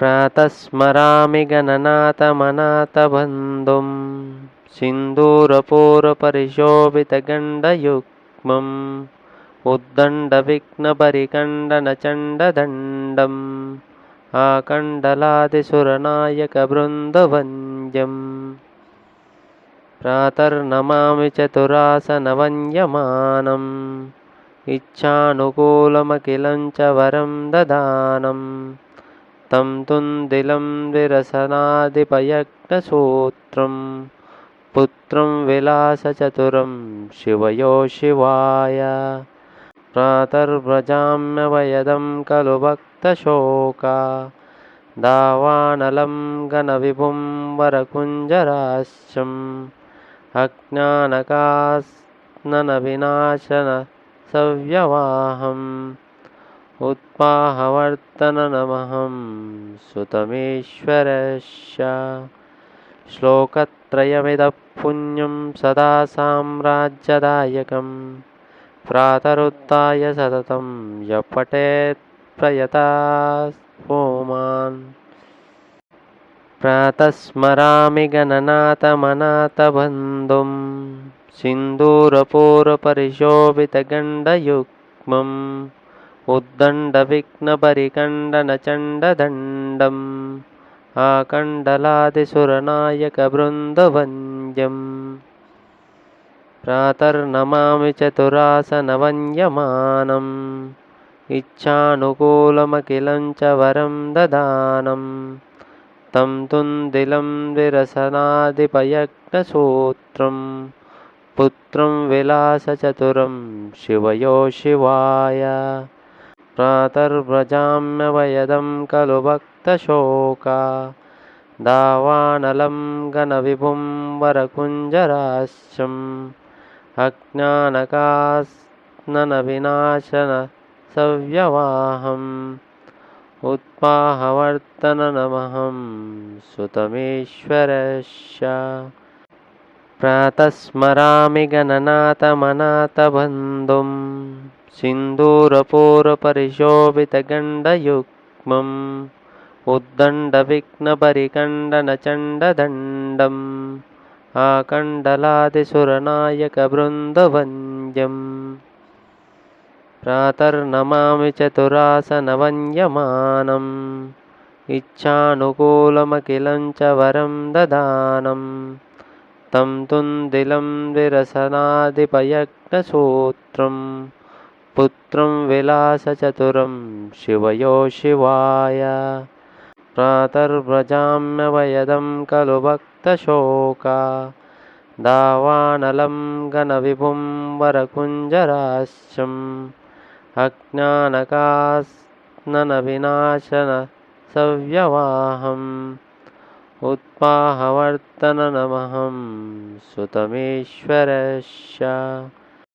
प्रातः स्मरामि गणनाथमनाथबन्धुं सिन्दूरपूरपरिशोभितगण्डयुग्मम् उद्दण्डविघ्नपरिकण्डनचण्डदण्डम् आकण्डलादिसुरनायकबृन्दवन्द्यम् प्रातर्नमामि चतुरासनवन्यमानम् इच्छानुकूलमखिलं च वरं ददानं तं तुन्दिलं विरसनादिपयज्ञसूत्रं पुत्रं विलासचतुरं शिवयो शिवाय। प्रातर्व्रजाम्यवयदं खलु भक्तशोका। दावानलं घनविभुं वरकुञ्जराश्यम् अज्ञानकास्ननविनाशन सव्यवाहम् उत्पाहवर्तनमहं सुतमीश्वरस्य श्लोकत्रयमिदः पुण्यं सदा साम्राज्यदायकं प्रातरुत्थाय सततं यः पठेत् प्रयता पुमान् प्रातः स्मरामि गणनाथमनाथबन्धुं सिन्दूरपूरपरिशोभितगण्डयुग्मम् उद्दण्डविघ्नपरिकण्डनचण्डदण्डम् आकण्डलादिसुरनायकबृन्दवन्द्यम् प्रातर्नमामि चतुरासनवन्यमानम् इच्छानुकूलमखिलं च वरं ददानं तं तुन्दिलं विरसनादिपयज्ञसूत्रं पुत्रं विलासचतुरं शिवयो शिवाय प्रातर्व्रजाम्यवयदं खलु भक्तशोका। दावानलं घनविभुं वरकुञ्जराश्यम् अज्ञानकास्ननविनाशन सव्यवाहम् उत्पाहवर्तनमहं सुतमीश्वरस्य प्रातः स्मरामि गणनाथमनाथबन्धुं सिन्दूरपूरपरिशोभितगण्डयुग्मम् उद्दण्डविघ्नपरिकण्डनचण्डदण्डम् आकण्डलादिसुरनायकबृन्दवन्द्यम् प्रातर्नमामि चतुरासनवन्यमानम् इच्छानुकूलमखिलं च वरं ददानं तं तुन्दिलं विरसनादिपयज्ञसूत्रं पुत्रं विलासचतुरं शिवयो शिवाय। प्रातर्व्रजाम्यवयदं खलु भक्तशोका। दावानलं घनविभुं वरकुञ्जराश्यम् अज्ञानकास्ननविनाशन सव्यवाहम् उत्पाहवर्तनमहं सुतमीश्वरस्य